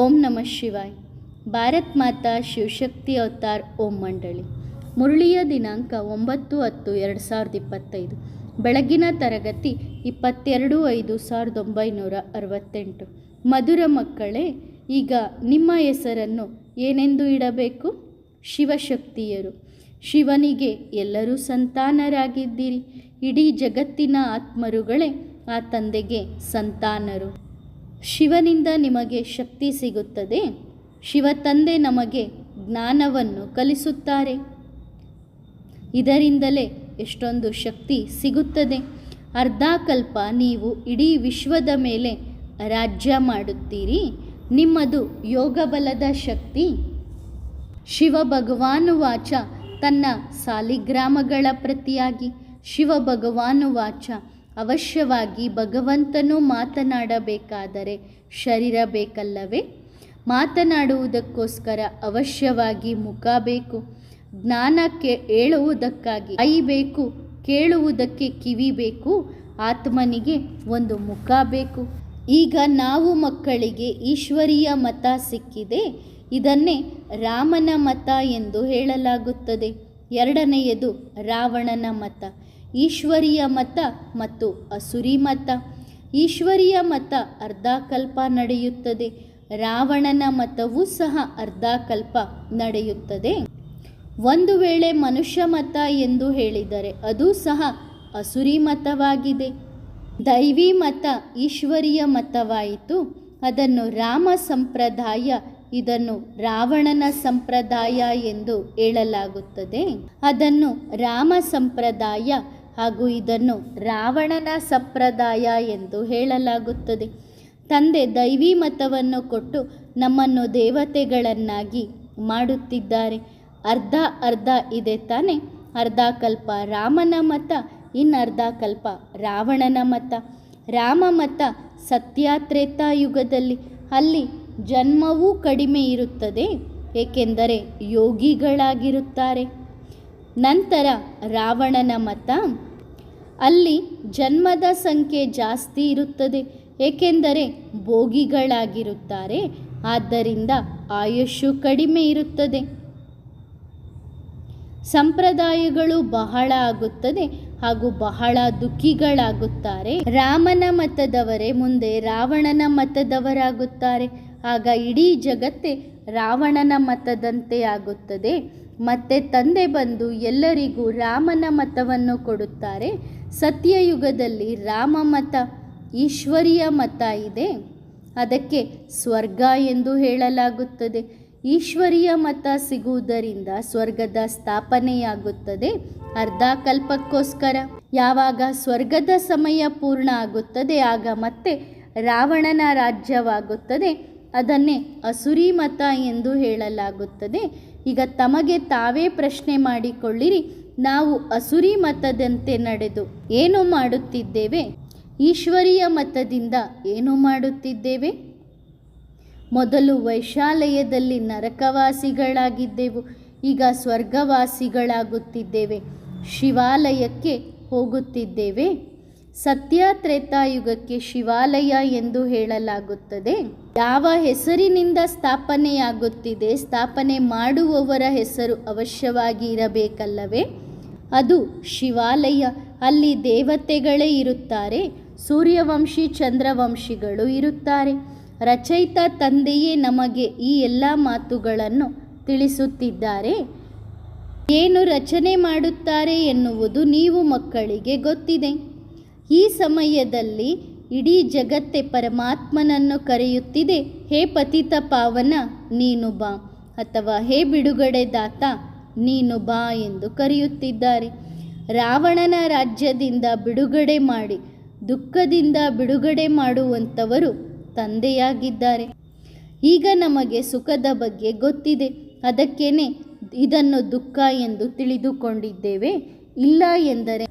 ಓಂ ನಮಃ ಶಿವಾಯ್. ಭಾರತ್ ಮಾತಾ ಶಿವಶಕ್ತಿ ಅವತಾರ್ ಓಂ ಮಂಡಳಿ. ಮುರುಳಿಯ ದಿನಾಂಕ ಒಂಬತ್ತು ಹತ್ತು ಎರಡು ಸಾವಿರದ ಇಪ್ಪತ್ತೈದು. ಬೆಳಗಿನ ತರಗತಿ ಇಪ್ಪತ್ತೆರಡು ಐದು ಸಾವಿರದ ಒಂಬೈನೂರ ಅರವತ್ತೆಂಟು. ಮಧುರ ಮಕ್ಕಳೇ, ಈಗ ನಿಮ್ಮ ಹೆಸರನ್ನು ಏನೆಂದು ಇಡಬೇಕು? ಶಿವಶಕ್ತಿಯರು. ಶಿವನಿಗೆ ಎಲ್ಲರೂ ಸಂತಾನರಾಗಿದ್ದೀರಿ. ಇಡೀ ಜಗತ್ತಿನ ಆತ್ಮರುಗಳೇ ಆ ತಂದೆಗೆ ಸಂತಾನರು. ಶಿವನಿಂದ ನಿಮಗೆ ಶಕ್ತಿ ಸಿಗುತ್ತದೆ. ಶಿವ ತಂದೆ ನಮಗೆ ಜ್ಞಾನವನ್ನು ಕಲಿಸುತ್ತಾರೆ. ಇದರಿಂದಲೇ ಎಷ್ಟೊಂದು ಶಕ್ತಿ ಸಿಗುತ್ತದೆ. ಅರ್ಧಾಕಲ್ಪ ನೀವು ಇಡೀ ವಿಶ್ವದ ಮೇಲೆ ರಾಜ್ಯ ಮಾಡುತ್ತೀರಿ. ನಿಮ್ಮದು ಯೋಗ ಬಲದ ಶಕ್ತಿ. ಶಿವ ಭಗವಾನು ವಾಚ ತನ್ನ ಸಾಲಿಗ್ರಾಮಗಳ ಪ್ರತಿಯಾಗಿ. ಶಿವ ಭಗವಾನು ವಾಚ ಅವಶ್ಯವಾಗಿ ಭಗವಂತನು ಮಾತನಾಡಬೇಕಾದರೆ ಶರೀರ ಬೇಕಲ್ಲವೇ? ಮಾತನಾಡುವುದಕ್ಕೋಸ್ಕರ ಅವಶ್ಯವಾಗಿ ಮುಖ ಬೇಕು ಜ್ಞಾನಕ್ಕೆ ಹೇಳುವುದಕ್ಕಾಗಿ ಐ ಬೇಕು, ಕೇಳುವುದಕ್ಕೆ ಕಿವಿ ಬೇಕು, ಆತ್ಮನಿಗೆ ಒಂದು ಮುಖ ಬೇಕು. ಈಗ ನಾವು ಮಕ್ಕಳಿಗೆ ಈಶ್ವರೀಯ ಮತ ಸಿಕ್ಕಿದೆ, ಇದನ್ನೇ ರಾಮನ ಮತ ಎಂದು ಹೇಳಲಾಗುತ್ತದೆ. ಎರಡನೆಯದು ರಾವಣನ ಮತ. ಈಶ್ವರೀಯ ಮತ ಮತ್ತು ಅಸುರಿ ಮತ. ಈಶ್ವರೀಯ ಮತ ಅರ್ಧಕಲ್ಪ ನಡೆಯುತ್ತದೆ. ರಾವಣನ ಮತವೂ ಸಹ ಅರ್ಧಕಲ್ಪ ನಡೆಯುತ್ತದೆ. ಒಂದು ವೇಳೆ ಮನುಷ್ಯ ಮತ ಎಂದು ಹೇಳಿದರೆ ಅದು ಸಹ ಅಸುರಿ ಮತವಾಗಿದೆ. ದೈವಿ ಮತ ಈಶ್ವರೀಯ ಮತವಾಯಿತು. ಅದನ್ನು ರಾಮ ಸಂಪ್ರದಾಯ, ಇದನ್ನು ರಾವಣನ ಸಂಪ್ರದಾಯ ಎಂದು ಹೇಳಲಾಗುತ್ತದೆ. ಅದನ್ನು ರಾಮ ಸಂಪ್ರದಾಯ ಹಾಗೂ ಇದನ್ನು ರಾವಣನ ಸಂಪ್ರದಾಯ ಎಂದು ಹೇಳಲಾಗುತ್ತದೆ. ತಂದೆ ದೈವಿ ಮತವನ್ನು ಕೊಟ್ಟು ನಮ್ಮನ್ನು ದೇವತೆಗಳನ್ನಾಗಿ ಮಾಡುತ್ತಿದ್ದಾರೆ. ಅರ್ಧ ಅರ್ಧ ಇದೆ ತಾನೆ. ಅರ್ಧ ಕಲ್ಪ ರಾಮನ ಮತ, ಇನ್ನರ್ಧ ಕಲ್ಪ ರಾವಣನ ಮತ. ರಾಮ ಮತ ಸತ್ಯಾತ್ರೇತಾಯುಗದಲ್ಲಿ ಅಲ್ಲಿ ಜನ್ಮವೂ ಕಡಿಮೆ ಇರುತ್ತದೆ, ಏಕೆಂದರೆ ಯೋಗಿಗಳಾಗಿರುತ್ತಾರೆ. ನಂತರ ರಾವಣನ ಮತ ಅಲ್ಲಿ ಜನ್ಮದ ಸಂಖ್ಯೆ ಜಾಸ್ತಿ ಇರುತ್ತದೆ, ಏಕೆಂದರೆ ಭೋಗಿಗಳಾಗಿರುತ್ತಾರೆ. ಆದ್ದರಿಂದ ಆಯುಷ್ಯು ಕಡಿಮೆ ಇರುತ್ತದೆ. ಸಂಪ್ರದಾಯಗಳು ಬಹಳ ಆಗುತ್ತದೆ ಹಾಗೂ ಬಹಳ ದುಃಖಿಗಳಾಗುತ್ತಾರೆ. ರಾಮನ ಮತದವರೇ ಮುಂದೆ ರಾವಣನ ಮತದವರಾಗುತ್ತಾರೆ. ಆಗ ಇಡೀ ಜಗತ್ತೇ ರಾವಣನ ಮತದಂತೆ ಆಗುತ್ತದೆ. ಮತ್ತೆ ತಂದೆ ಬಂದು ಎಲ್ಲರಿಗೂ ರಾಮನ ಮತವನ್ನು ಕೊಡುತ್ತಾರೆ. ಸತ್ಯಯುಗದಲ್ಲಿ ರಾಮ ಮತ ಈಶ್ವರೀಯ ಮತ ಇದೆ. ಅದಕ್ಕೆ ಸ್ವರ್ಗ ಎಂದು ಹೇಳಲಾಗುತ್ತದೆ. ಈಶ್ವರೀಯ ಮತ ಸಿಗುವುದರಿಂದ ಸ್ವರ್ಗದ ಸ್ಥಾಪನೆಯಾಗುತ್ತದೆ. ಅರ್ಧ ಕಲ್ಪಕ್ಕೋಸ್ಕರ ಯಾವಾಗ ಸ್ವರ್ಗದ ಸಮಯ ಪೂರ್ಣ ಆಗುತ್ತದೆ, ಆಗ ಮತ್ತೆ ರಾವಣನ ರಾಜ್ಯವಾಗುತ್ತದೆ. ಅದನ್ನೇ ಅಸುರಿ ಮತ ಎಂದು ಹೇಳಲಾಗುತ್ತದೆ. ಈಗ ತಮಗೆ ತಾವೇ ಪ್ರಶ್ನೆ ಮಾಡಿಕೊಳ್ಳಿರಿ. ನಾವು ಅಸುರಿ ಮತದಂತೆ ನಡೆದು ಏನು ಮಾಡುತ್ತಿದ್ದೇವೆ? ಈಶ್ವರಿಯ ಮತದಿಂದ ಏನು ಮಾಡುತ್ತಿದ್ದೇವೆ? ಮೊದಲು ವೈಶಾಲಯದಲ್ಲಿ ನರಕವಾಸಿಗಳಾಗಿದ್ದೆವು, ಈಗ ಸ್ವರ್ಗವಾಸಿಗಳಾಗುತ್ತಿದ್ದೇವೆ. ಶಿವಾಲಯಕ್ಕೆ ಹೋಗುತ್ತಿದ್ದೇವೆ. ಸತ್ಯ ತ್ರೇತಾಯುಗಕ್ಕೆ ಶಿವಾಲಯ ಎಂದು ಹೇಳಲಾಗುತ್ತದೆ. ಯಾವ ಹೆಸರಿನಿಂದ ಸ್ಥಾಪನೆಯಾಗುತ್ತಿದೆ, ಸ್ಥಾಪನೆ ಮಾಡುವವರ ಹೆಸರು ಅವಶ್ಯವಾಗಿ ಇರಬೇಕಲ್ಲವೇ? ಅದು ಶಿವಾಲಯ. ಅಲ್ಲಿ ದೇವತೆಗಳೇ ಇರುತ್ತಾರೆ, ಸೂರ್ಯವಂಶಿ, ಚಂದ್ರವಂಶಿಗಳು ಇರುತ್ತಾರೆ. ರಚಯಿತ ತಂದೆಯೇ ನಮಗೆ ಈ ಎಲ್ಲ ಮಾತುಗಳನ್ನು ತಿಳಿಸುತ್ತಿದ್ದಾರೆ. ಏನು ರಚನೆ ಮಾಡುತ್ತಾರೆ ಎನ್ನುವುದು ನೀವು ಮಕ್ಕಳಿಗೆ ಗೊತ್ತಿದೆ. ಈ ಸಮಯದಲ್ಲಿ ಇಡೀ ಜಗತ್ತೇ ಪರಮಾತ್ಮನನ್ನು ಕರೆಯುತ್ತಿದೆ, ಹೇ ಪತಿತ ಪಾವನ, ನೀನು ಬಾ ಅಥವಾ ಹೇ ಬಿಡುಗಡೆ ದಾತ ನೀನು ಬಾ ಎಂದು ಕರೆಯುತ್ತಿದ್ದಾರೆ. ರಾವಣನ ರಾಜ್ಯದಿಂದ ಬಿಡುಗಡೆ ಮಾಡಿ, ದುಃಖದಿಂದ ಬಿಡುಗಡೆ ಮಾಡುವಂಥವರು ತಂದೆಯಾಗಿದ್ದಾರೆ. ಈಗ ನಮಗೆ ಸುಖದ ಬಗ್ಗೆ ಗೊತ್ತಿದೆ. ಅದಕ್ಕೇನೆ ಇದನ್ನು ದುಃಖ ಎಂದು ತಿಳಿದುಕೊಂಡಿದ್ದೇವೆ. ಇಲ್ಲ ಎಂದರೆ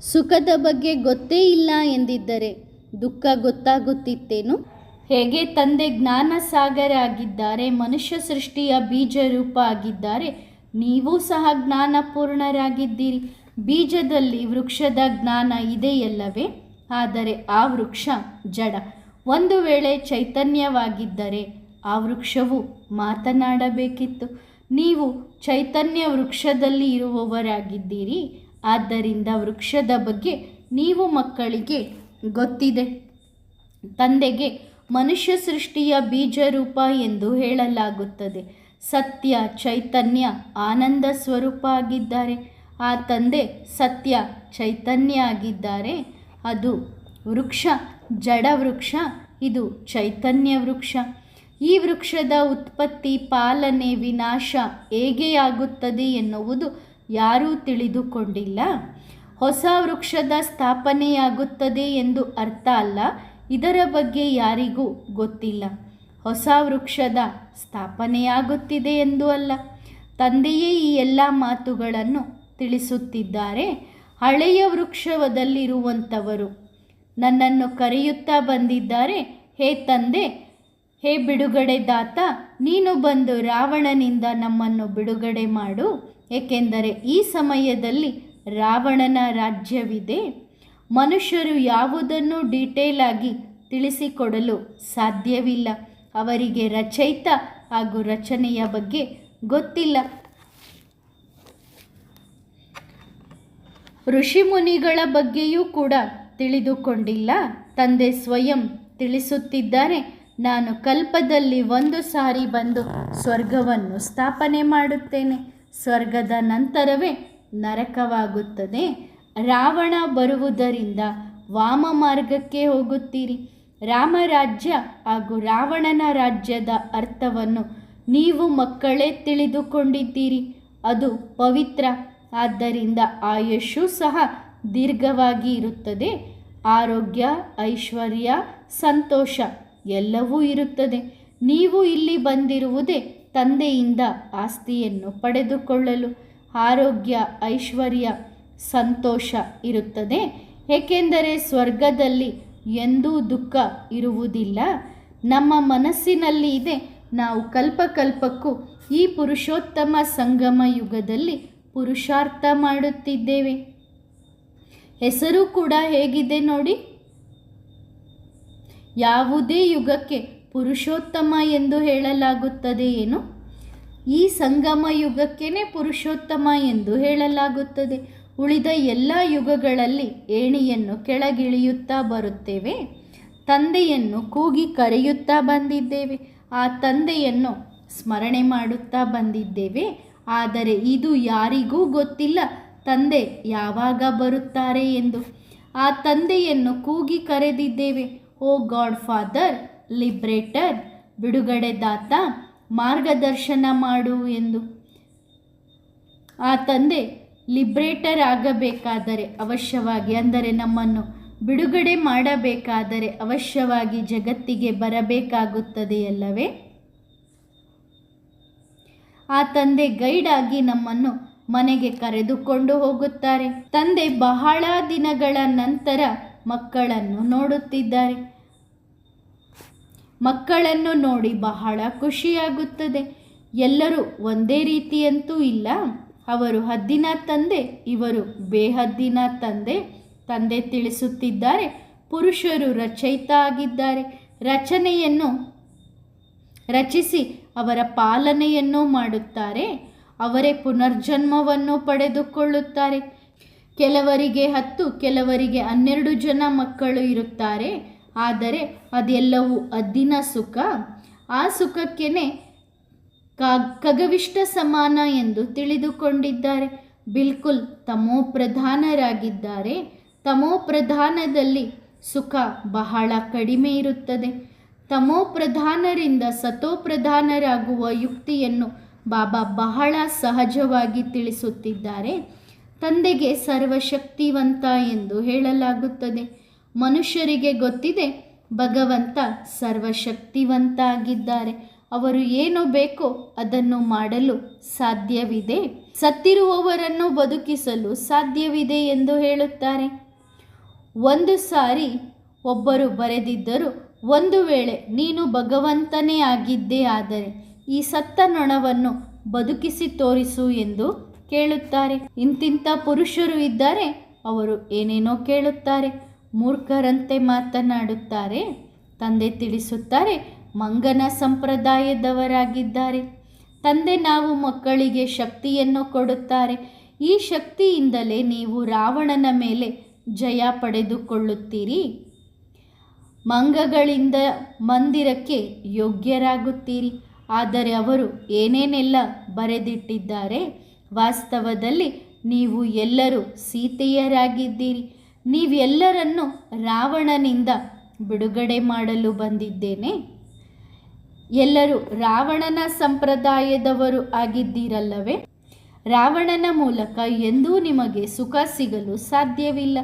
ಸುಖದ ಬಗ್ಗೆ ಗೊತ್ತೇ ಇಲ್ಲ ಎಂದಿದ್ದರೆ ದುಃಖ ಗೊತ್ತಾಗುತ್ತಿತ್ತೇನು? ಹೇಗೆ ತಂದೆ ಜ್ಞಾನ ಸಾಗರ ಆಗಿದ್ದಾರೆ ಮನುಷ್ಯ ಸೃಷ್ಟಿಯ ಬೀಜ ರೂಪ ಆಗಿದ್ದಾರೆ ನೀವೂ ಸಹ ಜ್ಞಾನಪೂರ್ಣರಾಗಿದ್ದೀರಿ. ಬೀಜದಲ್ಲಿ ವೃಕ್ಷದ ಜ್ಞಾನ ಇದೆಯಲ್ಲವೇ? ಆದರೆ ಆ ವೃಕ್ಷ ಜಡ. ಒಂದು ವೇಳೆ ಚೈತನ್ಯವಾಗಿದ್ದರೆ ಆ ವೃಕ್ಷವು ಮಾತನಾಡಬೇಕಿತ್ತು. ನೀವು ಚೈತನ್ಯ ವೃಕ್ಷದಲ್ಲಿ ಇರುವವರಾಗಿದ್ದೀರಿ. ಆದ್ದರಿಂದ ವೃಕ್ಷದ ಬಗ್ಗೆ ನೀವು ಮಕ್ಕಳಿಗೆ ಗೊತ್ತಿದೆ. ತಂದೆಗೆ ಮನುಷ್ಯ ಸೃಷ್ಟಿಯ ಬೀಜರೂಪ ಎಂದು ಹೇಳಲಾಗುತ್ತದೆ. ಸತ್ಯ ಚೈತನ್ಯ ಆನಂದ ಸ್ವರೂಪ ಆಗಿದ್ದಾರೆ ಆ ತಂದೆ ಸತ್ಯ ಚೈತನ್ಯ ಆಗಿದ್ದಾರೆ ಅದು ವೃಕ್ಷ, ಜಡ ವೃಕ್ಷ, ಇದು ಚೈತನ್ಯ ವೃಕ್ಷ. ಈ ವೃಕ್ಷದ ಉತ್ಪತ್ತಿ, ಪಾಲನೆ, ವಿನಾಶ ಹೇಗೆ ಆಗುತ್ತದೆ ಎನ್ನುವುದು ಯಾರೂ ತಿಳಿದುಕೊಂಡಿಲ್ಲ. ಹೊಸ ವೃಕ್ಷದ ಸ್ಥಾಪನೆಯಾಗುತ್ತದೆ ಎಂದು ಅರ್ಥ ಅಲ್ಲ. ಇದರ ಬಗ್ಗೆ ಯಾರಿಗೂ ಗೊತ್ತಿಲ್ಲ. ಹೊಸ ವೃಕ್ಷದ ಸ್ಥಾಪನೆಯಾಗುತ್ತಿದೆ ಎಂದು ಅಲ್ಲ. ತಂದೆಯೇ ಈ ಎಲ್ಲ ಮಾತುಗಳನ್ನು ತಿಳಿಸುತ್ತಿದ್ದಾರೆ. ಹಳೆಯ ವೃಕ್ಷದಲ್ಲಿರುವಂಥವರು ನನ್ನನ್ನು ಕರೆಯುತ್ತಾ ಬಂದಿದ್ದಾರೆ. ಹೇ ತಂದೆ, ಹೇ ಬಿಡುಗಡೆದಾತ ನೀನು ಬಂದು ರಾವಣನಿಂದ ನಮ್ಮನ್ನು ಬಿಡುಗಡೆ ಮಾಡು. ಏಕೆಂದರೆ ಈ ಸಮಯದಲ್ಲಿ ರಾವಣನ ರಾಜ್ಯವಿದೆ. ಮನುಷ್ಯರು ಯಾವುದನ್ನು ಡೀಟೇಲ್ ಆಗಿ ತಿಳಿಸಿಕೊಡಲು ಸಾಧ್ಯವಿಲ್ಲ. ಅವರಿಗೆ ರಚಯಿತ ಹಾಗೂ ರಚನೆಯ ಬಗ್ಗೆ ಗೊತ್ತಿಲ್ಲ. ಋಷಿಮುನಿಗಳ ಬಗ್ಗೆಯೂ ಕೂಡ ತಿಳಿದುಕೊಂಡಿಲ್ಲ. ತಂದೆ ಸ್ವಯಂ ತಿಳಿಸುತ್ತಿದ್ದಾರೆ, ನಾನು ಕಲ್ಪದಲ್ಲಿ ಒಂದು ಸಾರಿ ಬಂದು ಸ್ವರ್ಗವನ್ನು ಸ್ಥಾಪನೆ ಮಾಡುತ್ತೇನೆ. ಸ್ವರ್ಗದ ನಂತರವೇ ನರಕವಾಗುತ್ತದೆ. ರಾವಣ ಬರುವುದರಿಂದ ವಾಮ ಮಾರ್ಗಕ್ಕೆ ಹೋಗುತ್ತೀರಿ. ರಾಮರಾಜ್ಯ ಹಾಗೂ ರಾವಣನ ರಾಜ್ಯದ ಅರ್ಥವನ್ನು ನೀವು ಮಕ್ಕಳೇ ತಿಳಿದುಕೊಂಡಿದ್ದೀರಿ. ಅದು ಪವಿತ್ರ. ಆದ್ದರಿಂದ ಆಯುಷು ಸಹ ದೀರ್ಘವಾಗಿ ಇರುತ್ತದೆ. ಆರೋಗ್ಯ, ಐಶ್ವರ್ಯ, ಸಂತೋಷ ಎಲ್ಲವೂ ಇರುತ್ತದೆ. ನೀವು ಇಲ್ಲಿ ಬಂದಿರುವುದೇ ತಂದೆಯಿಂದ ಆಸ್ತಿಯನ್ನು ಪಡೆದುಕೊಳ್ಳಲು. ಆರೋಗ್ಯ, ಐಶ್ವರ್ಯ, ಸಂತೋಷ ಇರುತ್ತದೆ. ಏಕೆಂದರೆ ಸ್ವರ್ಗದಲ್ಲಿ ಎಂದೂ ದುಃಖ ಇರುವುದಿಲ್ಲ. ನಮ್ಮ ಮನಸ್ಸಿನಲ್ಲಿ ಇದೆ, ನಾವು ಕಲ್ಪಕಲ್ಪಕ್ಕೂ ಈ ಪುರುಷೋತ್ತಮ ಸಂಗಮ ಯುಗದಲ್ಲಿ ಪುರುಷಾರ್ಥ ಮಾಡುತ್ತಿದ್ದೇವೆ. ಹೆಸರು ಕೂಡ ಹೇಗಿದೆ ನೋಡಿ. ಯಾವುದೇ ಯುಗಕ್ಕೆ ಪುರುಷೋತ್ತಮ ಎಂದು ಹೇಳಲಾಗುತ್ತದೆ ಏನು? ಈ ಸಂಗಮ ಯುಗಕ್ಕೇನೆ ಪುರುಷೋತ್ತಮ ಎಂದು ಹೇಳಲಾಗುತ್ತದೆ. ಉಳಿದ ಎಲ್ಲ ಯುಗಗಳಲ್ಲಿ ಏಣಿಯನ್ನು ಕೆಳಗಿಳಿಯುತ್ತಾ ಬರುತ್ತೇವೆ. ತಂದೆಯನ್ನು ಕೂಗಿ ಕರೆಯುತ್ತಾ ಬಂದಿದ್ದೇವೆ. ಆ ತಂದೆಯನ್ನು ಸ್ಮರಣೆ ಮಾಡುತ್ತಾ ಬಂದಿದ್ದೇವೆ. ಆದರೆ ಇದು ಯಾರಿಗೂ ಗೊತ್ತಿಲ್ಲ. ತಂದೆ ಯಾವಾಗ ಬರುತ್ತಾರೆ ಎಂದು. ಆ ತಂದೆಯನ್ನು ಕೂಗಿ ಕರೆದಿದ್ದೇವೆ. ಓ ಗಾಡ್ ಫಾದರ್, ಲಿಬ್ರೇಟರ್ ಬಿಡುಗಡೆದಾತ ಮಾರ್ಗದರ್ಶನ ಮಾಡು ಎಂದು. ಆ ತಂದೆ ಲಿಬ್ರೇಟರ್ ಆಗಬೇಕಾದರೆ ಅವಶ್ಯವಾಗಿ, ಅಂದರೆ ನಮ್ಮನ್ನು ಬಿಡುಗಡೆ ಮಾಡಬೇಕಾದರೆ ಅವಶ್ಯವಾಗಿ ಜಗತ್ತಿಗೆ ಬರಬೇಕಾಗುತ್ತದೆಯಲ್ಲವೇ ಆ ತಂದೆ ಗೈಡ್ ಆಗಿ ನಮ್ಮನ್ನು ಮನೆಗೆ ಕರೆದುಕೊಂಡು ಹೋಗುತ್ತಾರೆ. ತಂದೆ ಬಹಳ ದಿನಗಳ ನಂತರ ಮಕ್ಕಳನ್ನು ನೋಡುತ್ತಿದ್ದಾರೆ. ಮಕ್ಕಳನ್ನು ನೋಡಿ ಬಹಳ ಖುಷಿಯಾಗುತ್ತದೆ. ಎಲ್ಲರೂ ಒಂದೇ ರೀತಿಯಂತೂ ಇಲ್ಲ. ಅವರು ಹದ್ದಿನ ತಂದೆ, ಇವರು ಬೇಹದ್ದಿನ ತಂದೆ. ತಂದೆ ತಿಳಿಸುತ್ತಿದ್ದಾರೆ, ಪುರುಷರು ರಚಯಿತ ಆಗಿದ್ದಾರೆ ರಚನೆಯನ್ನು ರಚಿಸಿ ಅವರ ಪಾಲನೆಯನ್ನು ಮಾಡುತ್ತಾರೆ, ಅವರೇ ಪುನರ್ಜನ್ಮವನ್ನು ಪಡೆದುಕೊಳ್ಳುತ್ತಾರೆ. ಕೆಲವರಿಗೆ ಹತ್ತು, ಕೆಲವರಿಗೆ ಹನ್ನೆರಡು ಜನ ಮಕ್ಕಳು ಇರುತ್ತಾರೆ, ಆದರೆ ಅದೆಲ್ಲವೂ ಅದ್ದಿನ ಸುಖ. ಆ ಸುಖಕ್ಕೇನೆ ಖಗವಿಷ್ಟ ಸಮಾನ ಎಂದು ತಿಳಿದುಕೊಂಡಿದ್ದಾರೆ. ಬಿಲ್ಕುಲ್ ತಮೋ ಪ್ರಧಾನರಾಗಿದ್ದಾರೆ ತಮೋ ಪ್ರಧಾನದಲ್ಲಿ ಸುಖ ಬಹಳ ಕಡಿಮೆ ಇರುತ್ತದೆ. ತಮೋ ಪ್ರಧಾನರಿಂದ ಸತೋ ಪ್ರಧಾನರಾಗುವ ಯುಕ್ತಿಯನ್ನು ಬಾಬಾ ಬಹಳ ಸಹಜವಾಗಿ ತಿಳಿಸುತ್ತಿದ್ದಾರೆ. ತಂದೆಗೆ ಸರ್ವಶಕ್ತಿವಂತ ಎಂದು ಹೇಳಲಾಗುತ್ತದೆ. ಮನುಷ್ಯರಿಗೆ ಗೊತ್ತಿದೆ, ಭಗವಂತ ಸರ್ವಶಕ್ತಿವಂತ ಆಗಿದ್ದಾರೆ ಅವರು ಏನು ಬೇಕೋ ಅದನ್ನು ಮಾಡಲು ಸಾಧ್ಯವಿದೆ. ಸತ್ತಿರುವವರನ್ನು ಬದುಕಿಸಲು ಸಾಧ್ಯವಿದೆ ಎಂದು ಹೇಳುತ್ತಾರೆ. ಒಂದು ಸಾರಿ ಒಬ್ಬರು ಬರೆದಿದ್ದರು ಒಂದು ವೇಳೆ ನೀನು ಭಗವಂತನೇ ಆಗಿದ್ದೇ ಆದರೆ ಈ ಸತ್ತ ನೊಣವನ್ನು ಬದುಕಿಸಿ ತೋರಿಸು ಎಂದು ಕೇಳುತ್ತಾರೆ. ಇಂತಿಂಥ ಪುರುಷರು ಇದ್ದಾರೆ ಅವರು ಏನೇನೋ ಕೇಳುತ್ತಾರೆ. ಮೂರ್ಖರಂತೆ ಮಾತನಾಡುತ್ತಾರೆ. ತಂದೆ ತಿಳಿಸುತ್ತಾರೆ ಮಂಗನ ಸಂಪ್ರದಾಯದವರಾಗಿದ್ದಾರೆ. ತಂದೆ ನಾವು ಮಕ್ಕಳಿಗೆ ಶಕ್ತಿಯನ್ನು ಕೊಡುತ್ತಾರೆ. ಈ ಶಕ್ತಿಯಿಂದಲೇ ನೀವು ರಾವಣನ ಮೇಲೆ ಜಯ ಪಡೆದುಕೊಳ್ಳುತ್ತೀರಿ. ಮಂಗಗಳಿಂದ ಮಂದಿರಕ್ಕೆ ಯೋಗ್ಯರಾಗುತ್ತೀರಿ. ಆದರೆ ಅವರು ಏನೇನೆಲ್ಲ ಬರೆದಿಟ್ಟಿದ್ದಾರೆ? ವಾಸ್ತವದಲ್ಲಿ ನೀವು ಎಲ್ಲರೂ ಸೀತೆಯರಾಗಿದ್ದೀರಿ. ನೀವೆಲ್ಲರನ್ನು ರಾವಣನಿಂದ ಬಿಡುಗಡೆ ಮಾಡಲು ಬಂದಿದ್ದೇನೆ. ಎಲ್ಲರೂ ರಾವಣನ ಸಂಪ್ರದಾಯದವರು ಆಗಿದ್ದೀರಲ್ಲವೇ? ರಾವಣನ ಮೂಲಕ ಎಂದೂ ನಿಮಗೆ ಸುಖ ಸಿಗಲು ಸಾಧ್ಯವಿಲ್ಲ.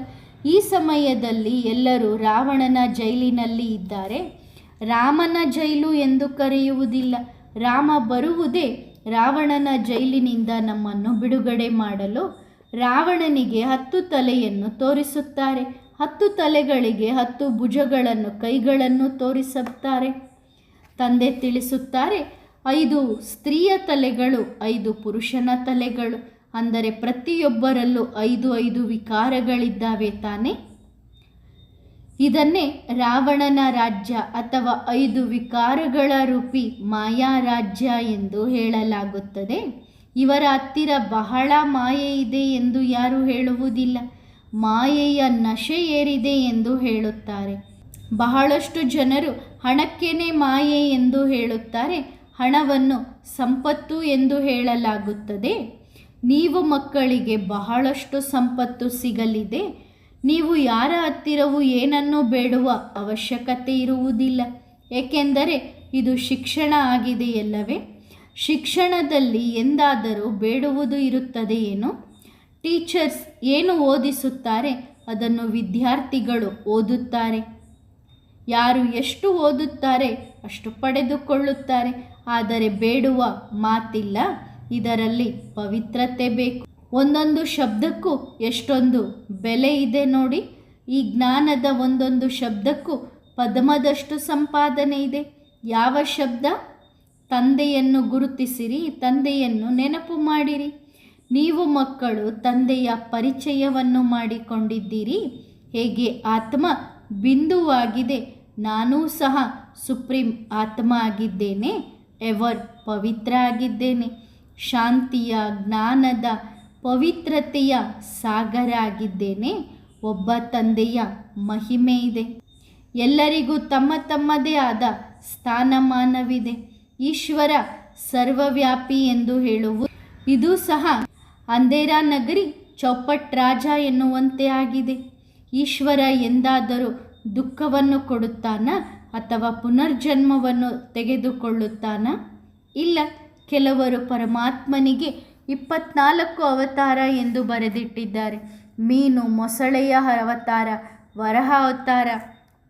ಈ ಸಮಯದಲ್ಲಿ ಎಲ್ಲರೂ ರಾವಣನ ಜೈಲಿನಲ್ಲಿ ಇದ್ದಾರೆ. ರಾಮನ ಜೈಲು ಎಂದು ಕರೆಯುವುದಿಲ್ಲ. ರಾಮ ಬರುವುದೇ ರಾವಣನ ಜೈಲಿನಿಂದ ನಮ್ಮನ್ನು ಬಿಡುಗಡೆ ಮಾಡಲು ರಾವಣನಿಗೆ ಹತ್ತು ತಲೆಯನ್ನು ತೋರಿಸುತ್ತಾರೆ. ಹತ್ತು ತಲೆಗಳಿಗೆ ಹತ್ತು ಭುಜಗಳನ್ನು ಕೈಗಳನ್ನು ತೋರಿಸುತ್ತಾರೆ. ತಂದೆ ತಿಳಿಸುತ್ತಾರೆ, ಐದು ಸ್ತ್ರೀಯ ತಲೆಗಳು, ಐದು ಪುರುಷನ ತಲೆಗಳು, ಅಂದರೆ ಪ್ರತಿಯೊಬ್ಬರಲ್ಲೂ ಐದು ಐದು ವಿಕಾರಗಳಿದ್ದಾವೆ ತಾನೇ? ಇದನ್ನೇ ರಾವಣನ ರಾಜ್ಯ ಅಥವಾ ಐದು ವಿಕಾರಗಳ ರೂಪಿ ಮಾಯಾ ರಾಜ್ಯ ಎಂದು ಹೇಳಲಾಗುತ್ತದೆ. ಇವರ ಹತ್ತಿರ ಬಹಳ ಮಾಯೆ ಇದೆ ಎಂದು ಯಾರೂ ಹೇಳುವುದಿಲ್ಲ. ಮಾಯೆಯ ನಶೆ ಏರಿದೆ ಎಂದು ಹೇಳುತ್ತಾರೆ. ಬಹಳಷ್ಟು ಜನರು ಹಣಕ್ಕೇನೆ ಮಾಯೆ ಎಂದು ಹೇಳುತ್ತಾರೆ. ಹಣವನ್ನು ಸಂಪತ್ತು ಎಂದು ಹೇಳಲಾಗುತ್ತದೆ. ನೀವು ಮಕ್ಕಳಿಗೆ ಬಹಳಷ್ಟು ಸಂಪತ್ತು ಸಿಗಲಿದೆ. ನೀವು ಯಾರ ಹತ್ತಿರವೂ ಏನನ್ನೂ ಬೇಡುವ ಅವಶ್ಯಕತೆ ಇರುವುದಿಲ್ಲ. ಏಕೆಂದರೆ ಇದು ಶಿಕ್ಷಣ ಆಗಿದೆಯಲ್ಲವೇ? ಶಿಕ್ಷಣದಲ್ಲಿ ಎಂದಾದರೂ ಬೇಡುವುದು ಇರುತ್ತದೆ ಏನು? ಟೀಚರ್ಸ್ ಏನು ಓದಿಸುತ್ತಾರೆ? ಅದನ್ನು ವಿದ್ಯಾರ್ಥಿಗಳು ಓದುತ್ತಾರೆ. ಯಾರು ಎಷ್ಟು ಓದುತ್ತಾರೆ ಅಷ್ಟು ಪಡೆದುಕೊಳ್ಳುತ್ತಾರೆ. ಆದರೆ ಬೇಡುವ ಮಾತಿಲ್ಲ, ಇದರಲ್ಲಿ ಪವಿತ್ರತೆ ಬೇಕು. ಒಂದೊಂದು ಶಬ್ದಕ್ಕೂ ಎಷ್ಟೊಂದು ಬೆಲೆ ಇದೆ ನೋಡಿ. ಈ ಜ್ಞಾನದ ಒಂದೊಂದು ಶಬ್ದಕ್ಕೂ ಪದ್ಮದಷ್ಟು ಸಂಪಾದನೆ ಇದೆ. ಯಾವ ಶಬ್ದ? ತಂದೆಯನ್ನು ಗುರುತಿಸಿರಿ, ತಂದೆಯನ್ನು ನೆನಪು ಮಾಡಿರಿ. ನೀವು ಮಕ್ಕಳು, ತಂದೆಯ ಪರಿಚಯವನ್ನು ಮಾಡಿಕೊಂಡಿದ್ದೀರಿ. ಹೇಗೆ ಆತ್ಮ ಬಿಂದುವಾಗಿದೆ ನಾನೂ ಸಹ ಸುಪ್ರೀಂ ಆತ್ಮ ಆಗಿದ್ದೇನೆ ಎವರ್ ಪವಿತ್ರ ಆಗಿದ್ದೇನೆ ಶಾಂತಿಯ ಜ್ಞಾನದ ಪವಿತ್ರತೆಯ ಸಾಗರ ಆಗಿದ್ದೇನೆ ಒಬ್ಬ ತಂದೆಯ ಮಹಿಮೆ ಇದೆ. ಎಲ್ಲರಿಗೂ ತಮ್ಮ ತಮ್ಮದೇ ಆದ ಸ್ಥಾನಮಾನವಿದೆ. ಈಶ್ವರ ಸರ್ವವ್ಯಾಪಿ ಎಂದು ಹೇಳುವುದು ಇದು ಸಹ ಅಂದೇರಾ ನಗರಿ ಚೌಪಟ್ ರಾಜ ಎನ್ನುವಂತೆ ಆಗಿದೆ. ಈಶ್ವರ ಎಂದಾದರೂ ದುಃಖವನ್ನು ಕೊಡುತ್ತಾನ ಅಥವಾ ಪುನರ್ಜನ್ಮವನ್ನು ತೆಗೆದುಕೊಳ್ಳುತ್ತಾನ? ಇಲ್ಲ, ಕೆಲವರು ಪರಮಾತ್ಮನಿಗೆ ಇಪ್ಪತ್ನಾಲ್ಕು ಅವತಾರ ಎಂದು ಬರೆದಿಟ್ಟಿದ್ದಾರೆ. ಮೀನು ಮೊಸಳೆಯ ಅವತಾರ, ವರಹ ಅವತಾರ,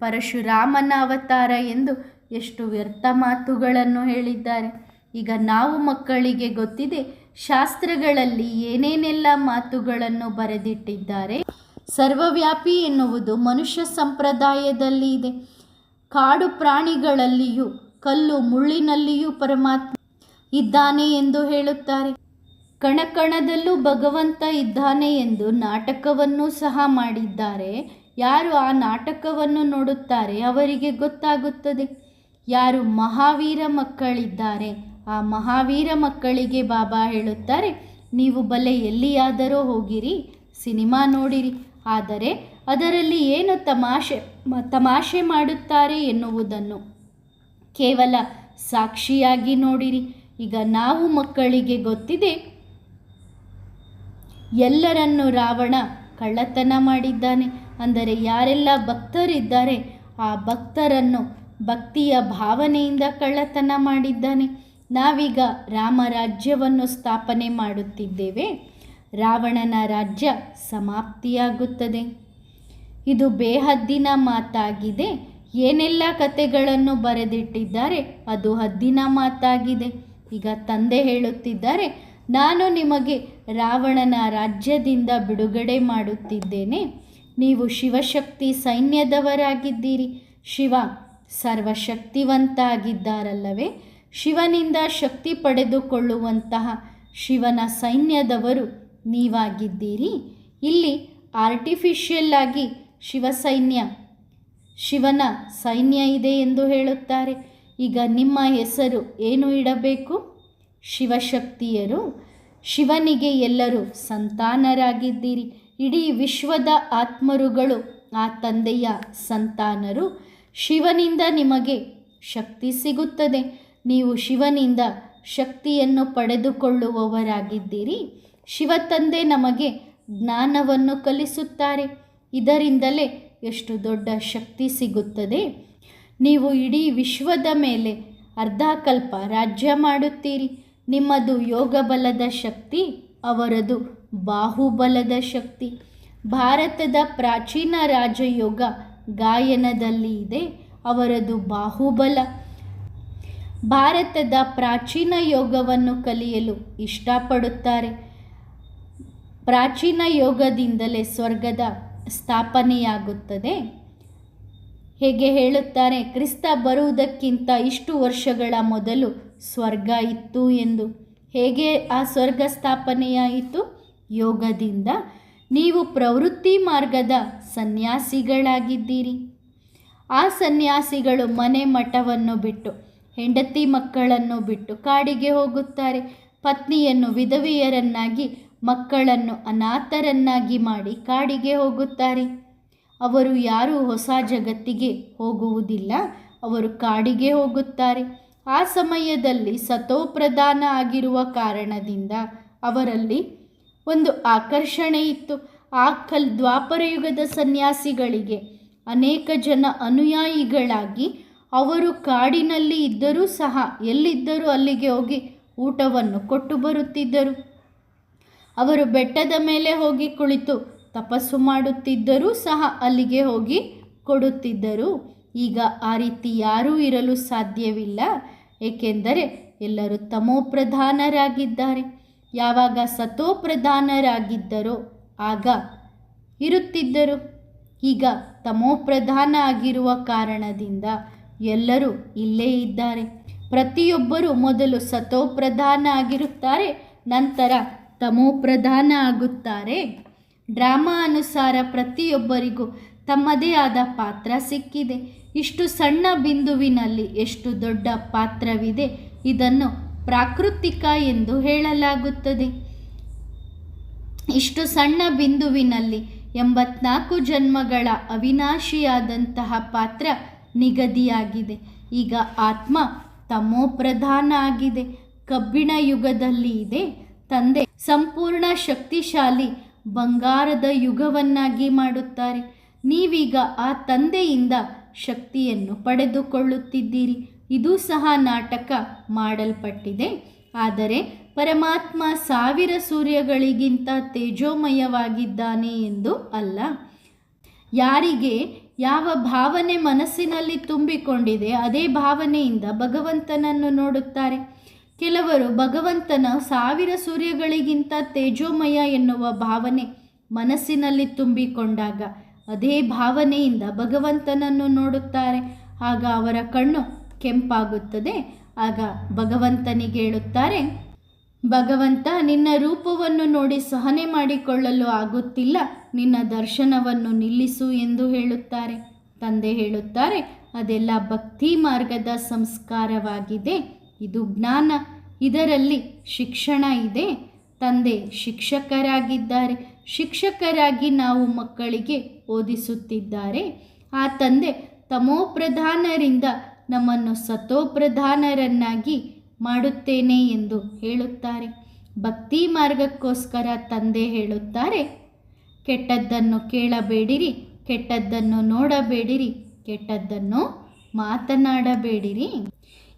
ಪರಶುರಾಮನ ಅವತಾರ ಎಂದು ಎಷ್ಟು ವ್ಯರ್ಥ ಮಾತುಗಳನ್ನು ಹೇಳಿದ್ದಾರೆ. ಈಗ ನಾವು ಮಕ್ಕಳಿಗೆ ಗೊತ್ತಿದೆ, ಶಾಸ್ತ್ರಗಳಲ್ಲಿ ಏನೇನೆಲ್ಲ ಮಾತುಗಳನ್ನು ಬರೆದಿಟ್ಟಿದ್ದಾರೆ? ಸರ್ವವ್ಯಾಪಿ ಎನ್ನುವುದು ಮನುಷ್ಯ ಸಂಪ್ರದಾಯದಲ್ಲಿ ಇದೆ. ಕಾಡು ಪ್ರಾಣಿಗಳಲ್ಲಿಯೂ ಕಲ್ಲು ಮುಳ್ಳಿನಲ್ಲಿಯೂ ಪರಮಾತ್ಮ ಇದ್ದಾನೆ ಎಂದು ಹೇಳುತ್ತಾರೆ. ಕಣಕಣದಲ್ಲೂ ಭಗವಂತ ಇದ್ದಾನೆ ಎಂದು ನಾಟಕವನ್ನು ಸಹ ಮಾಡಿದ್ದಾರೆ. ಯಾರು ಆ ನಾಟಕವನ್ನು ನೋಡುತ್ತಾರೆ ಅವರಿಗೆ ಗೊತ್ತಾಗುತ್ತದೆ. ಯಾರು ಮಹಾವೀರ ಮಕ್ಕಳಿದ್ದಾರೆ, ಆ ಮಹಾವೀರ ಮಕ್ಕಳಿಗೆ ಬಾಬಾ ಹೇಳುತ್ತಾರೆ, ನೀವು ಬಲೆ ಎಲ್ಲಿಯಾದರೂ ಹೋಗಿರಿ, ಸಿನಿಮಾ ನೋಡಿರಿ ಆದರೆ ಅದರಲ್ಲಿ ಏನು ತಮಾಷೆ ತಮಾಷೆ ಮಾಡುತ್ತಾರೆ ಎನ್ನುವುದನ್ನು ಕೇವಲ ಸಾಕ್ಷಿಯಾಗಿ ನೋಡಿರಿ. ಈಗ ನಾವು ಮಕ್ಕಳಿಗೆ ಗೊತ್ತಿದೆ, ಎಲ್ಲರನ್ನು ರಾವಣ ಕಳ್ಳತನ ಮಾಡಿದ್ದಾನೆ. ಅಂದರೆ ಯಾರೆಲ್ಲ ಭಕ್ತರಿದ್ದಾರೆ, ಆ ಭಕ್ತರನ್ನು ಭಕ್ತಿಯ ಭಾವನೆಯಿಂದ ಕಳ್ಳತನ ಮಾಡಿದ್ದಾನೆ. ನಾವೀಗ ರಾಮರಾಜ್ಯವನ್ನು ಸ್ಥಾಪನೆ ಮಾಡುತ್ತಿದ್ದೇವೆ. ರಾವಣನ ರಾಜ್ಯ ಸಮಾಪ್ತಿಯಾಗುತ್ತದೆ. ಇದು ಬೇಹದ್ದಿನ ಮಾತಾಗಿದೆ. ಏನೆಲ್ಲ ಕತೆಗಳನ್ನು ಬರೆದಿಟ್ಟಿದ್ದಾರೆ ಅದು ಹದ್ದಿನ ಮಾತಾಗಿದೆ. ಈಗ ತಂದೆ ಹೇಳುತ್ತಿದ್ದಾರೆ, ನಾನು ನಿಮಗೆ ರಾವಣನ ರಾಜ್ಯದಿಂದ ಬಿಡುಗಡೆ ಮಾಡುತ್ತಿದ್ದೇನೆ. ನೀವು ಶಿವಶಕ್ತಿ ಸೈನ್ಯದವರಾಗಿದ್ದೀರಿ. ಶಿವ ಸರ್ವಶಕ್ತಿವಂತ ಆಗಿದ್ದಾರಲ್ಲವೇ ಶಿವನಿಂದ ಶಕ್ತಿ ಪಡೆದುಕೊಳ್ಳುವಂತಹ ಶಿವನ ಸೈನ್ಯದವರು ನೀವಾಗಿದ್ದೀರಿ. ಇಲ್ಲಿ ಆರ್ಟಿಫಿಷಿಯಲ್ ಆಗಿ ಶಿವಸೈನ್ಯ, ಶಿವನ ಸೈನ್ಯ ಇದೆ ಎಂದು ಹೇಳುತ್ತಾರೆ. ಈಗ ನಿಮ್ಮ ಹೆಸರು ಏನು ಇಡಬೇಕು? ಶಿವಶಕ್ತಿಯರು, ಶಿವನಿಗೆ ಎಲ್ಲರೂ ಸಂತಾನರಾಗಿದ್ದೀರಿ. ಇಡೀ ವಿಶ್ವದ ಆತ್ಮರುಗಳು ಆ ತಂದೆಯ ಸಂತಾನರು. ಶಿವನಿಂದ ನಿಮಗೆ ಶಕ್ತಿ ಸಿಗುತ್ತದೆ. ನೀವು ಶಿವನಿಂದ ಶಕ್ತಿಯನ್ನು ಪಡೆದುಕೊಳ್ಳುವವರಾಗಿದ್ದೀರಿ. ಶಿವ ತಂದೆ ನಮಗೆ ಜ್ಞಾನವನ್ನು ಕಲಿಸುತ್ತಾರೆ. ಇದರಿಂದಲೇ ಎಷ್ಟು ದೊಡ್ಡ ಶಕ್ತಿ ಸಿಗುತ್ತದೆ. ನೀವು ಇಡೀ ವಿಶ್ವದ ಮೇಲೆ ಅರ್ಧಕಲ್ಪ ರಾಜ್ಯ ಮಾಡುತ್ತೀರಿ. ನಿಮ್ಮದು ಯೋಗ ಬಲದ ಶಕ್ತಿ, ಅವರದು ಬಾಹುಬಲದ ಶಕ್ತಿ. ಭಾರತದ ಪ್ರಾಚೀನ ರಾಜಯೋಗ ಗಾಯನದಲ್ಲಿ ಇದೆ, ಅವರದು ಬಾಹುಬಲ. ಭಾರತದ ಪ್ರಾಚೀನ ಯೋಗವನ್ನು ಕಲಿಯಲು ಇಷ್ಟಪಡುತ್ತಾರೆ. ಪ್ರಾಚೀನ ಯೋಗದಿಂದಲೇ ಸ್ವರ್ಗದ ಸ್ಥಾಪನೆಯಾಗುತ್ತದೆ. ಹೇಗೆ ಹೇಳುತ್ತಾರೆ, ಕ್ರಿಸ್ತ ಬರುವುದಕ್ಕಿಂತ ಇಷ್ಟು ವರ್ಷಗಳ ಮೊದಲು ಸ್ವರ್ಗ ಇತ್ತು ಎಂದು. ಹೇಗೆ ಆ ಸ್ವರ್ಗ ಸ್ಥಾಪನೆಯಾಯಿತು ಯೋಗದಿಂದ. ನೀವು ಪ್ರವೃತ್ತಿ ಮಾರ್ಗದ ಸನ್ಯಾಸಿಗಳಾಗಿದ್ದೀರಿ. ಆ ಸನ್ಯಾಸಿಗಳು ಮನೆ ಮಠವನ್ನು ಬಿಟ್ಟು, ಹೆಂಡತಿ ಮಕ್ಕಳನ್ನು ಬಿಟ್ಟು ಕಾಡಿಗೆ ಹೋಗುತ್ತಾರೆ. ಪತ್ನಿಯನ್ನು ವಿಧವೆಯರನ್ನಾಗಿ ಮಕ್ಕಳನ್ನು ಅನಾಥರನ್ನಾಗಿ ಮಾಡಿ ಕಾಡಿಗೆ ಹೋಗುತ್ತಾರೆ. ಅವರು ಯಾರೂ ಹೊಸ ಜಗತ್ತಿಗೆ ಹೋಗುವುದಿಲ್ಲ, ಅವರು ಕಾಡಿಗೆ ಹೋಗುತ್ತಾರೆ. ಆ ಸಮಯದಲ್ಲಿ ಸತೋಪ್ರಧಾನ ಆಗಿರುವ ಕಾರಣದಿಂದ ಅವರಲ್ಲಿ ಒಂದು ಆಕರ್ಷಣೆ ಇತ್ತು. ಆ ಕಲ್ ದ್ವಾಪರಯುಗದ ಸನ್ಯಾಸಿಗಳಿಗೆ ಅನೇಕ ಜನ ಅನುಯಾಯಿಗಳಾಗಿ ಅವರು ಕಾಡಿನಲ್ಲಿ ಇದ್ದರೂ ಸಹ ಎಲ್ಲಿದ್ದರೂ ಅಲ್ಲಿಗೆ ಹೋಗಿ ಊಟವನ್ನು ಕೊಟ್ಟು ಬರುತ್ತಿದ್ದರು. ಅವರು ಬೆಟ್ಟದ ಮೇಲೆ ಹೋಗಿ ಕುಳಿತು ತಪಸ್ಸು ಮಾಡುತ್ತಿದ್ದರೂ ಸಹ ಅಲ್ಲಿಗೆ ಹೋಗಿ ಕೊಡುತ್ತಿದ್ದರು. ಈಗ ಆ ರೀತಿ ಯಾರೂ ಇರಲು ಸಾಧ್ಯವಿಲ್ಲ. ಏಕೆಂದರೆ ಎಲ್ಲರೂ ತಮೋಪ್ರಧಾನರಾಗಿದ್ದಾರೆ. ಯಾವಾಗ ಸತೋಪ್ರಧಾನರಾಗಿದ್ದರೋ ಆಗ ಇರುತ್ತಿದ್ದರು. ಈಗ ತಮೋಪ್ರಧಾನ ಆಗಿರುವ ಕಾರಣದಿಂದ ಎಲ್ಲರೂ ಇಲ್ಲೇ ಇದ್ದಾರೆ. ಪ್ರತಿಯೊಬ್ಬರೂ ಮೊದಲು ಸತೋಪ್ರಧಾನ ಆಗಿರುತ್ತಾರೆ, ನಂತರ ತಮೋಪ್ರಧಾನ ಆಗುತ್ತಾರೆ. ಡ್ರಾಮಾ ಅನುಸಾರ ಪ್ರತಿಯೊಬ್ಬರಿಗೂ ತಮ್ಮದೇ ಆದ ಪಾತ್ರ ಸಿಕ್ಕಿದೆ. ಇಷ್ಟು ಸಣ್ಣ ಬಿಂದುವಿನಲ್ಲಿ ಎಷ್ಟು ದೊಡ್ಡ ಪಾತ್ರವಿದೆ ಇದನ್ನು ಪ್ರಾಕೃತಿಕ ಎಂದು ಹೇಳಲಾಗುತ್ತದೆ. ಇಷ್ಟು ಸಣ್ಣ ಬಿಂದುವಿನಲ್ಲಿ ಎಂಬತ್ನಾಲ್ಕು ಜನ್ಮಗಳ ಅವಿನಾಶಿಯಾದಂತಹ ಪಾತ್ರ ನಿಗದಿಯಾಗಿದೆ. ಈಗ ಆತ್ಮ ತಮೋಪ್ರಧಾನ ಆಗಿದೆ. ಕಬ್ಬಿಣ ಯುಗದಲ್ಲಿ ಇದೆ. ತಂದೆ ಸಂಪೂರ್ಣ ಶಕ್ತಿಶಾಲಿ ಬಂಗಾರದ ಯುಗವನ್ನಾಗಿ ಮಾಡುತ್ತಾರೆ. ನೀವೀಗ ಆ ತಂದೆಯಿಂದ ಶಕ್ತಿಯನ್ನು ಪಡೆದುಕೊಳ್ಳುತ್ತಿದ್ದೀರಿ. ಇದು ಸಹ ನಾಟಕ ಮಾಡಲ್ಪಟ್ಟಿದೆ. ಆದರೆ ಪರಮಾತ್ಮ ಸಾವಿರ ಸೂರ್ಯಗಳಿಗಿಂತ ತೇಜೋಮಯವಾಗಿದ್ದಾನೆ ಎಂದು ಅಲ್ಲ. ಯಾರಿಗೆ ಯಾವ ಭಾವನೆ ಮನಸ್ಸಿನಲ್ಲಿ ತುಂಬಿಕೊಂಡಿದೆ, ಅದೇ ಭಾವನೆಯಿಂದ ಭಗವಂತನನ್ನು ನೋಡುತ್ತಾರೆ. ಕೆಲವರು ಭಗವಂತನ ಸಾವಿರ ಸೂರ್ಯಗಳಿಗಿಂತ ತೇಜೋಮಯ ಎನ್ನುವ ಭಾವನೆ ಮನಸ್ಸಿನಲ್ಲಿ ತುಂಬಿಕೊಂಡಾಗ ಅದೇ ಭಾವನೆಯಿಂದ ಭಗವಂತನನ್ನು ನೋಡುತ್ತಾರೆ. ಆಗ ಅವರ ಕಣ್ಣು ಕೆಂಪಾಗುತ್ತದೆ. ಆಗ ಭಗವಂತನಿಗೆ ಹೇಳುತ್ತಾರೆ, ಭಗವಂತ, ನಿನ್ನ ರೂಪವನ್ನು ನೋಡಿ ಸಹನೆ ಮಾಡಿಕೊಳ್ಳಲು ಆಗುತ್ತಿಲ್ಲ. ನಿನ್ನ ದರ್ಶನವನ್ನು ನಿಲ್ಲಿಸು ಎಂದು ಹೇಳುತ್ತಾರೆ. ತಂದೆ ಹೇಳುತ್ತಾರೆ, ಅದೆಲ್ಲ ಭಕ್ತಿ ಮಾರ್ಗದ ಸಂಸ್ಕಾರವಾಗಿದೆ. ಇದು ಜ್ಞಾನ. ಇದರಲ್ಲಿ ಶಿಕ್ಷಣ ಇದೆ. ತಂದೆ ಶಿಕ್ಷಕರಾಗಿದ್ದಾರೆ. ಶಿಕ್ಷಕರಾಗಿ ನಾವು ಮಕ್ಕಳಿಗೆ ಓದಿಸುತ್ತಿದ್ದಾರೆ. ಆ ತಂದೆ ತಮೋಪ್ರಧಾನರಿಂದ ನಮ್ಮನ್ನು ಸತೋಪ್ರಧಾನರನ್ನಾಗಿ ಮಾಡುತ್ತೇನೆ ಎಂದು ಹೇಳುತ್ತಾರೆ. ಭಕ್ತಿ ಮಾರ್ಗಕ್ಕೋಸ್ಕರ ತಂದೆ ಹೇಳುತ್ತಾರೆ, ಕೆಟ್ಟದ್ದನ್ನು ಕೇಳಬೇಡಿರಿ, ಕೆಟ್ಟದ್ದನ್ನು ನೋಡಬೇಡಿರಿ, ಕೆಟ್ಟದ್ದನ್ನು ಮಾತನಾಡಬೇಡಿರಿ.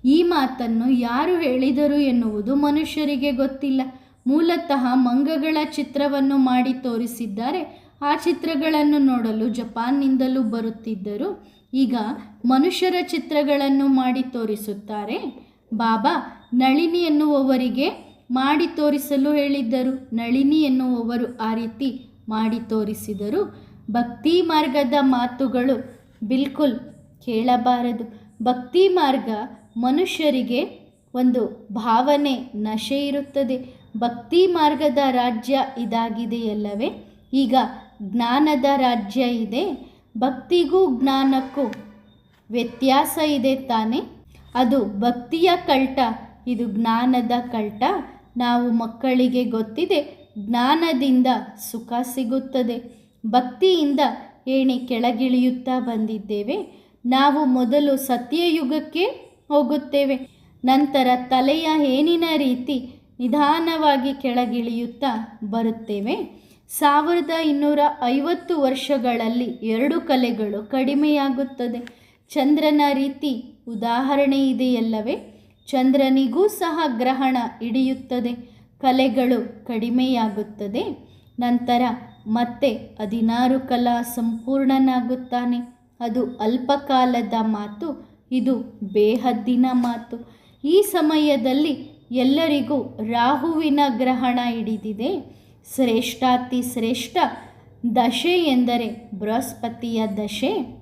ಈ ಮಾತನ್ನು ಯಾರು ಹೇಳಿದರು ಎನ್ನುವುದು ಮನುಷ್ಯರಿಗೆ ಗೊತ್ತಿಲ್ಲ. ಮೂಲತಃ ಮಂಗಗಳ ಚಿತ್ರವನ್ನು ಮಾಡಿ ತೋರಿಸಿದ್ದಾರೆ. ಆ ಚಿತ್ರಗಳನ್ನು ನೋಡಲು ಜಪಾನ್ನಿಂದಲೂ ಬರುತ್ತಿದ್ದರು. ಈಗ ಮನುಷ್ಯರ ಚಿತ್ರಗಳನ್ನು ಮಾಡಿ ತೋರಿಸುತ್ತಾರೆ. ಬಾಬಾ, ನಳಿನಿ ಎನ್ನುವವರಿಗೆ ಮಾಡಿ ತೋರಿಸಲು ಹೇಳಿದ್ದರು. ನಳಿನಿ ಎನ್ನುವವರು ಆ ರೀತಿ ಮಾಡಿ ತೋರಿಸಿದರು. ಭಕ್ತಿ ಮಾರ್ಗದ ಮಾತುಗಳು, ಬಿಲ್ಕುಲ್ ಕೇಳಬಾರದು. ಭಕ್ತಿ ಮಾರ್ಗ ಮನುಷ್ಯರಿಗೆ ಒಂದು ಭಾವನೆ ನಶೆ ಇರುತ್ತದೆ. ಭಕ್ತಿ ಮಾರ್ಗದ ರಾಜ್ಯ ಇದಾಗಿದೆಯಲ್ಲವೇ? ಈಗ ಜ್ಞಾನದ ರಾಜ್ಯ ಇದೆ. ಭಕ್ತಿಗೂ ಜ್ಞಾನಕ್ಕೂ ವ್ಯತ್ಯಾಸ ಇದೆ ತಾನೆ? ಅದು ಭಕ್ತಿಯ ಕಲ್ಟ, ಇದು ಜ್ಞಾನದ ಕಲ್ಟ. ನಾವು ಮಕ್ಕಳಿಗೆ ಗೊತ್ತಿದೆ, ಜ್ಞಾನದಿಂದ ಸುಖ ಸಿಗುತ್ತದೆ. ಭಕ್ತಿಯಿಂದ ಏಣಿ ಕೆಳಗಿಳಿಯುತ್ತಾ ಬಂದಿದ್ದೇವೆ. ನಾವು ಮೊದಲು ಸತ್ಯಯುಗಕ್ಕೆ ಹೋಗುತ್ತೇವೆ. ನಂತರ ತಲೆಯ ಏನಿನ ರೀತಿ ನಿಧಾನವಾಗಿ ಕೆಳಗಿಳಿಯುತ್ತಾ ಬರುತ್ತೇವೆ. ಸಾವಿರದ ಇನ್ನೂರ ಐವತ್ತು ವರ್ಷಗಳಲ್ಲಿ ಎರಡು ಕಲೆಗಳು ಕಡಿಮೆಯಾಗುತ್ತದೆ. ಚಂದ್ರನ ರೀತಿ ಉದಾಹರಣೆ ಇದೆಯಲ್ಲವೇ? ಚಂದ್ರನಿಗೂ ಸಹ ಗ್ರಹಣ ಹಿಡಿಯುತ್ತದೆ. ಕಲೆಗಳು ಕಡಿಮೆಯಾಗುತ್ತದೆ. ನಂತರ ಮತ್ತೆ ಹದಿನಾರು ಕಲಾ ಸಂಪೂರ್ಣನಾಗುತ್ತಾನೆ. ಅದು ಅಲ್ಪಕಾಲದ ಮಾತು. ಇದು ಬೇಹದ್ದಿನ ಮಾತು. ಈ ಸಮಯದಲ್ಲಿ ಎಲ್ಲರಿಗೂ ರಾಹುವಿನ ಗ್ರಹಣ ಹಿಡಿದಿದೆ. ಶ್ರೇಷ್ಠಾತಿ ಶ್ರೇಷ್ಠ ದಶೆ ಎಂದರೆ ಬೃಹಸ್ಪತಿಯ ದಶೆ.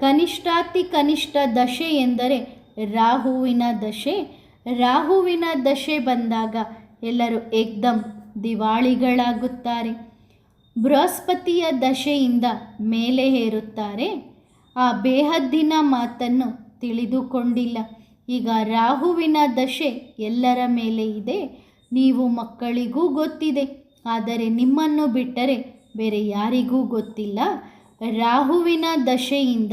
ಕನಿಷ್ಠಾತಿ ಕನಿಷ್ಠ ದಶೆ ಎಂದರೆ ರಾಹುವಿನ ದಶೆ. ರಾಹುವಿನ ದಶೆ ಬಂದಾಗ ಎಲ್ಲರೂ ಏಕ್ದಮ್ ದಿವಾಳಿಗಳಾಗುತ್ತಾರೆ. ಬೃಹಸ್ಪತಿಯ ದಶೆಯಿಂದ ಮೇಲೆ ಹೇರುತ್ತಾರೆ. ಆ ಬೇಹದ್ದಿನ ಮಾತನ್ನು ತಿಳಿದುಕೊಂಡಿಲ್ಲ. ಈಗ ರಾಹುವಿನ ದಶೆ ಎಲ್ಲರ ಮೇಲೆ ಇದೆ. ನೀವು ಮಕ್ಕಳಿಗೂ ಗೊತ್ತಿದೆ. ಆದರೆ ನಿಮ್ಮನ್ನು ಬಿಟ್ಟರೆ ಬೇರೆ ಯಾರಿಗೂ ಗೊತ್ತಿಲ್ಲ. ರಾಹುವಿನ ದಶೆಯಿಂದ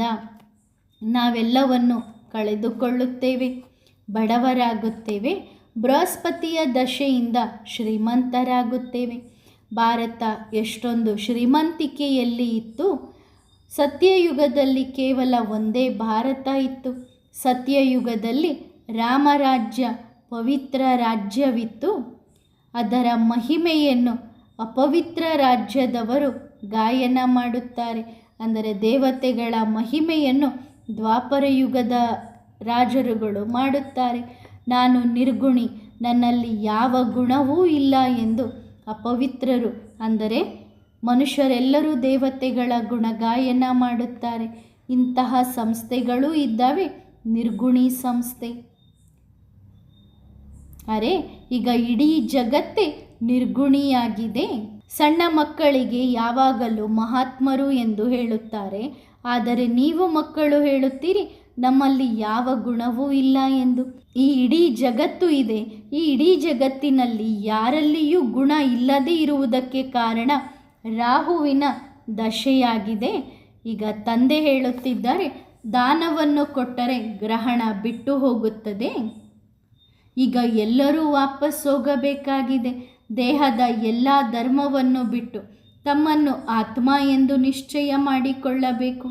ನಾವೆಲ್ಲವನ್ನು ಕಳೆದುಕೊಳ್ಳುತ್ತೇವೆ, ಬಡವರಾಗುತ್ತೇವೆ, ಬೃಹಸ್ಪತಿಯ ದಶೆಯಿಂದ ಶ್ರೀಮಂತರಾಗುತ್ತೇವೆ. ಭಾರತ ಎಷ್ಟೊಂದು ಶ್ರೀಮಂತಿಕೆಯಲ್ಲಿ ಇತ್ತು. ಸತ್ಯಯುಗದಲ್ಲಿ ಕೇವಲ ಒಂದೇ ಭಾರತ ಇತ್ತು. ಸತ್ಯಯುಗದಲ್ಲಿ ರಾಮರಾಜ್ಯ ಪವಿತ್ರ ರಾಜ್ಯವಿತ್ತು. ಅದರ ಮಹಿಮೆಯನ್ನು ಅಪವಿತ್ರ ರಾಜ್ಯದವರು ಗಾಯನ ಮಾಡುತ್ತಾರೆ. ಅಂದರೆ ದೇವತೆಗಳ ಮಹಿಮೆಯನ್ನು ದ್ವಾಪರ ಯುಗದ ರಾಜರುಗಳು ಮಾಡುತ್ತಾರೆ. ನಾನು ನಿರ್ಗುಣಿ, ನನ್ನಲ್ಲಿ ಯಾವ ಗುಣವೂ ಇಲ್ಲ ಎಂದು ಅಪವಿತ್ರರು ಅಂದರೆ ಮನುಷ್ಯರೆಲ್ಲರೂ ದೇವತೆಗಳ ಗುಣಗಾಯನ ಮಾಡುತ್ತಾರೆ. ಇಂತಹ ಸಂಸ್ಥೆಗಳು ಇದ್ದಾವೆ. ನಿರ್ಗುಣಿ ಸಂಸ್ಥೆ. ಅರೆ, ಈಗ ಇಡೀ ಜಗತ್ತೇ ನಿರ್ಗುಣಿಯಾಗಿದೆ. ಸಣ್ಣ ಮಕ್ಕಳಿಗೆ ಯಾವಾಗಲೂ ಮಹಾತ್ಮರು ಎಂದು ಹೇಳುತ್ತಾರೆ. ಆದರೆ ನೀವು ಮಕ್ಕಳು ಹೇಳುತ್ತೀರಿ, ನಮ್ಮಲ್ಲಿ ಯಾವ ಗುಣವೂ ಇಲ್ಲ ಎಂದು. ಈ ಇಡೀ ಜಗತ್ತು ಇದೆ. ಈ ಇಡೀ ಜಗತ್ತಿನಲ್ಲಿ ಯಾರಲ್ಲಿಯೂ ಗುಣ ಇಲ್ಲದೇ ಇರುವುದಕ್ಕೆ ಕಾರಣ ರಾಹುವಿನ ದಶೆಯಾಗಿದೆ. ಈಗ ತಂದೆ ಹೇಳುತ್ತಿದ್ದಾರೆ, ದಾನವನ್ನು ಕೊಟ್ಟರೆ ಗ್ರಹಣ ಬಿಟ್ಟು ಹೋಗುತ್ತದೆ. ಈಗ ಎಲ್ಲರೂ ವಾಪಸ್ ಹೋಗಬೇಕಾಗಿದೆ. ದೇಹದ ಎಲ್ಲ ಧರ್ಮವನ್ನು ಬಿಟ್ಟು ತಮ್ಮನ್ನು ಆತ್ಮ ಎಂದು ನಿಶ್ಚಯ ಮಾಡಿಕೊಳ್ಳಬೇಕು.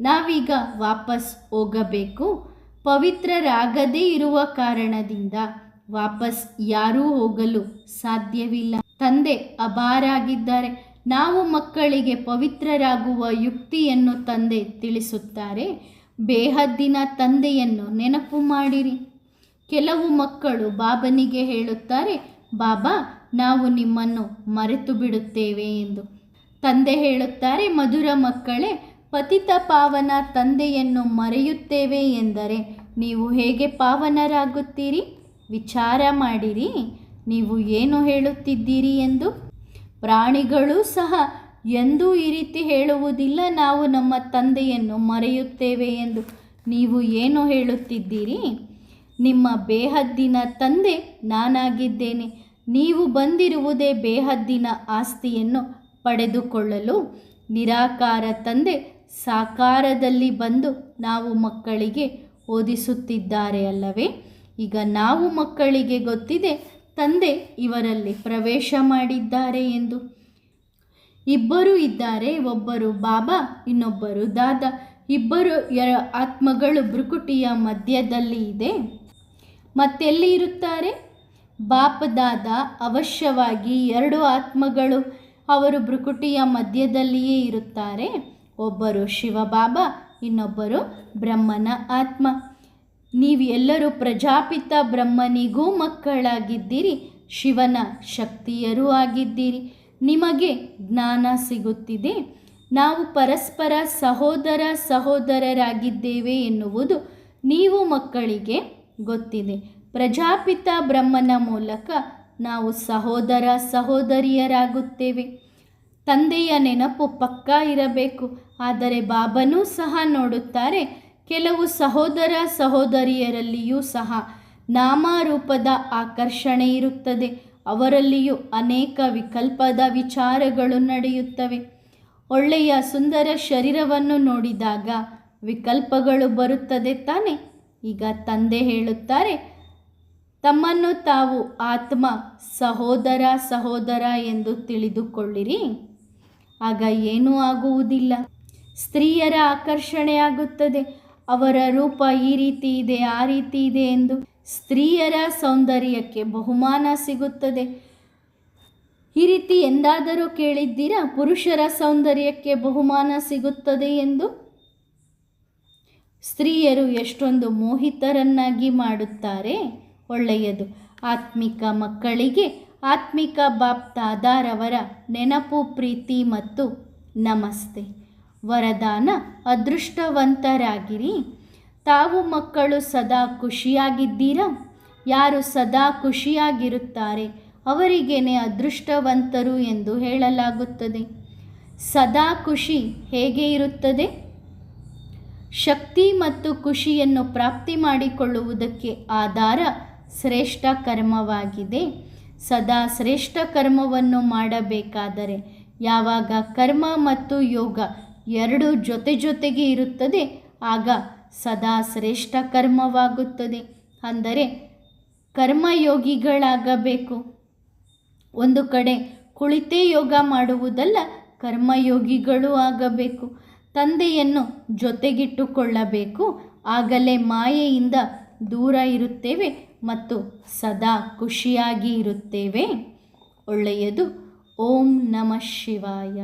ನಾವೀಗ ವಾಪಸ್ ಹೋಗಬೇಕು. ಪವಿತ್ರರಾಗದೇ ಇರುವ ಕಾರಣದಿಂದ ವಾಪಸ್ ಯಾರೂ ಹೋಗಲು ಸಾಧ್ಯವಿಲ್ಲ. ತಂದೆ ಅಬಾರಾಗಿದ್ದಾರೆ. ನಾವು ಮಕ್ಕಳಿಗೆ ಪವಿತ್ರರಾಗುವ ಯುಕ್ತಿಯನ್ನು ತಂದೆ ತಿಳಿಸುತ್ತಾರೆ. ಬೇಹದ್ದಿನ ತಂದೆಯನ್ನು ನೆನಪು ಮಾಡಿರಿ. ಕೆಲವು ಮಕ್ಕಳು ಬಾಬನಿಗೆ ಹೇಳುತ್ತಾರೆ, ಬಾಬಾ, ನಾವು ನಿಮ್ಮನ್ನು ಮರೆತು ಬಿಡುತ್ತೇವೆ ಎಂದು. ತಂದೆ ಹೇಳುತ್ತಾರೆ, ಮಧುರ ಮಕ್ಕಳೇ, ಪತಿತ ಪಾವನ ತಂದೆಯನ್ನು ಮರೆಯುತ್ತೇವೆ ಎಂದರೆ ನೀವು ಹೇಗೆ ಪಾವನರಾಗುತ್ತೀರಿ? ವಿಚಾರ ಮಾಡಿರಿ. ನೀವು ಏನು ಹೇಳುತ್ತಿದ್ದೀರಿ ಎಂದು ಪ್ರಾಣಿಗಳೂ ಸಹ ಎಂದೂ ಈ ರೀತಿ ಹೇಳುವುದಿಲ್ಲ. ನಾವು ನಮ್ಮ ತಂದೆಯನ್ನು ಮರೆಯುತ್ತೇವೆ ಎಂದು ನೀವು ಏನು ಹೇಳುತ್ತಿದ್ದೀರಿ? ನಿಮ್ಮ ಬೇಹದ್ದಿನ ತಂದೆ ನಾನಾಗಿದ್ದೇನೆ. ನೀವು ಬಂದಿರುವುದೇ ಬೇಹದ್ದಿನ ಆಸ್ತಿಯನ್ನು ಪಡೆದುಕೊಳ್ಳಲು ನಿರಾಕಾರ ತಂದೆ ಸಾಕಾರದಲ್ಲಿ ಬಂದು ನಾವು ಮಕ್ಕಳಿಗೆ ಓದಿಸುತ್ತಿದ್ದಾರೆ ಅಲ್ಲವೇ? ಈಗ ನಾವು ಮಕ್ಕಳಿಗೆ ಗೊತ್ತಿದೆ ತಂದೆ ಇವರಲ್ಲಿ ಪ್ರವೇಶ ಮಾಡಿದ್ದಾರೆ ಎಂದು. ಇಬ್ಬರು ಇದ್ದಾರೆ, ಒಬ್ಬರು ಬಾಬಾ, ಇನ್ನೊಬ್ಬರು ದಾದಾ. ಇಬ್ಬರು ಆತ್ಮಗಳು ಭ್ರುಕುಟಿಯ ಮಧ್ಯದಲ್ಲಿ ಇದೆ. ಮತ್ತೆಲ್ಲಿ ಇರುತ್ತಾರೆ? ಬಾಪ ದಾದ ಅವಶ್ಯವಾಗಿ ಎರಡು ಆತ್ಮಗಳು ಅವರು ಭ್ರುಕುಟಿಯ ಮಧ್ಯದಲ್ಲಿಯೇ ಇರುತ್ತಾರೆ. ಒಬ್ಬರು ಶಿವಬಾಬಾ ಇನ್ನೊಬ್ಬರು ಬ್ರಹ್ಮನ ಆತ್ಮ. ನೀವು ಎಲ್ಲರೂ ಪ್ರಜಾಪಿತ ಬ್ರಹ್ಮನಿಗೂ ಮಕ್ಕಳಾಗಿದ್ದೀರಿ, ಶಿವನ ಶಕ್ತಿಯರೂ ಆಗಿದ್ದೀರಿ. ನಿಮಗೆ ಜ್ಞಾನ ಸಿಗುತ್ತಿದೆ. ನಾವು ಪರಸ್ಪರ ಸಹೋದರ ಸಹೋದರರಾಗಿದ್ದೇವೆ ಎನ್ನುವುದು ನೀವು ಮಕ್ಕಳಿಗೆ ಗೊತ್ತಿದೆ. ಪ್ರಜಾಪಿತ ಬ್ರಹ್ಮನ ಮೂಲಕ ನಾವು ಸಹೋದರ ಸಹೋದರಿಯರಾಗುತ್ತೇವೆ. ತಂದೆಯ ನೆನಪು ಪಕ್ಕಾ ಇರಬೇಕು, ಆದರೆ ಬಾಬನೂ ಸಹ ನೋಡುತ್ತಾರೆ. ಕೆಲವು ಸಹೋದರ ಸಹೋದರಿಯರಲ್ಲಿಯೂ ಸಹ ನಾಮರೂಪದ ಆಕರ್ಷಣೆ ಇರುತ್ತದೆ. ಅವರಲ್ಲಿಯೂ ಅನೇಕ ವಿಕಲ್ಪದ ವಿಚಾರಗಳು ನಡೆಯುತ್ತವೆ. ಒಳ್ಳೆಯ ಸುಂದರ ಶರೀರವನ್ನು ನೋಡಿದಾಗ ವಿಕಲ್ಪಗಳು ಬರುತ್ತದೆ ತಾನೆ? ಈಗ ತಂದೆ ಹೇಳುತ್ತಾರೆ, ತಮ್ಮನ್ನು ತಾವು ಆತ್ಮ ಸಹೋದರ ಸಹೋದರ ಎಂದು ತಿಳಿದುಕೊಳ್ಳಿರಿ. ಆಗ ಏನೂ ಆಗುವುದಿಲ್ಲ. ಸ್ತ್ರೀಯರ ಆಕರ್ಷಣೆ ಆಗುತ್ತದೆ ಅವರ ರೂಪ ಈ ರೀತಿ ಇದೆ, ಆ ರೀತಿ ಇದೆ ಎಂದು ಸ್ತ್ರೀಯರ ಸೌಂದರ್ಯಕ್ಕೆ ಬಹುಮಾನ ಸಿಗುತ್ತದೆ. ಈ ರೀತಿ ಎಂದಾದರೂ ಕೇಳಿದ್ದೀರಾ? ಪುರುಷರ ಸೌಂದರ್ಯಕ್ಕೆ ಬಹುಮಾನ ಸಿಗುತ್ತದೆ ಎಂದು? ಸ್ತ್ರೀಯರು ಎಷ್ಟೊಂದು ಮೋಹಿತರನ್ನಾಗಿ ಮಾಡುತ್ತಾರೆ? ಒಳ್ಳೆಯದು. ಆತ್ಮಿಕ ಮಕ್ಕಳಿಗೆ ಆತ್ಮಿಕ ಬಾಪ್ತಾದಾರವರ ನೆನಪು, ಪ್ರೀತಿ ಮತ್ತು ನಮಸ್ತೆ. ವರದಾನ ಅದೃಷ್ಟವಂತರಾಗಿರಿ. ತಾವು ಮಕ್ಕಳು ಸದಾ ಖುಷಿಯಾಗಿದ್ದೀರಾ? ಯಾರು ಸದಾ ಖುಷಿಯಾಗಿರುತ್ತಾರೆ? ಅವರಿಗೇನೆ ಅದೃಷ್ಟವಂತರು ಎಂದು ಹೇಳಲಾಗುತ್ತದೆ. ಸದಾ ಖುಷಿ ಹೇಗೆ ಇರುತ್ತದೆ? ಶಕ್ತಿ ಮತ್ತು ಖುಷಿಯನ್ನು ಪ್ರಾಪ್ತಿ ಮಾಡಿಕೊಳ್ಳುವುದಕ್ಕೆ ಆಧಾರ ಶ್ರೇಷ್ಠ ಕರ್ಮವಾಗಿದೆ. ಸದಾ ಶ್ರೇಷ್ಠ ಕರ್ಮವನ್ನು ಮಾಡಬೇಕಾದರೆ ಯಾವಾಗ ಕರ್ಮ ಮತ್ತು ಯೋಗ ಎರಡು ಜೊತೆ ಜೊತೆಗೆ ಇರುತ್ತದೆ, ಆಗ ಸದಾ ಶ್ರೇಷ್ಠ ಕರ್ಮವಾಗುತ್ತದೆ. ಅಂದರೆ ಕರ್ಮಯೋಗಿಗಳಾಗಬೇಕು. ಒಂದು ಕಡೆ ಕುಳಿತೇ ಯೋಗ ಮಾಡುವುದಲ್ಲ, ಕರ್ಮಯೋಗಿಗಳು ಆಗಬೇಕು. ತಂದೆಯನ್ನು ಜೊತೆಗಿಟ್ಟುಕೊಳ್ಳಬೇಕು, ಆಗಲೇ ಮಾಯೆಯಿಂದ ದೂರ ಇರುತ್ತೇವೆ ಮತ್ತು ಸದಾ ಖುಷಿಯಾಗಿ ಇರುತ್ತೇವೆ. ಒಳ್ಳೆಯದು. ಓಂ ನಮಃ ಶಿವಾಯ.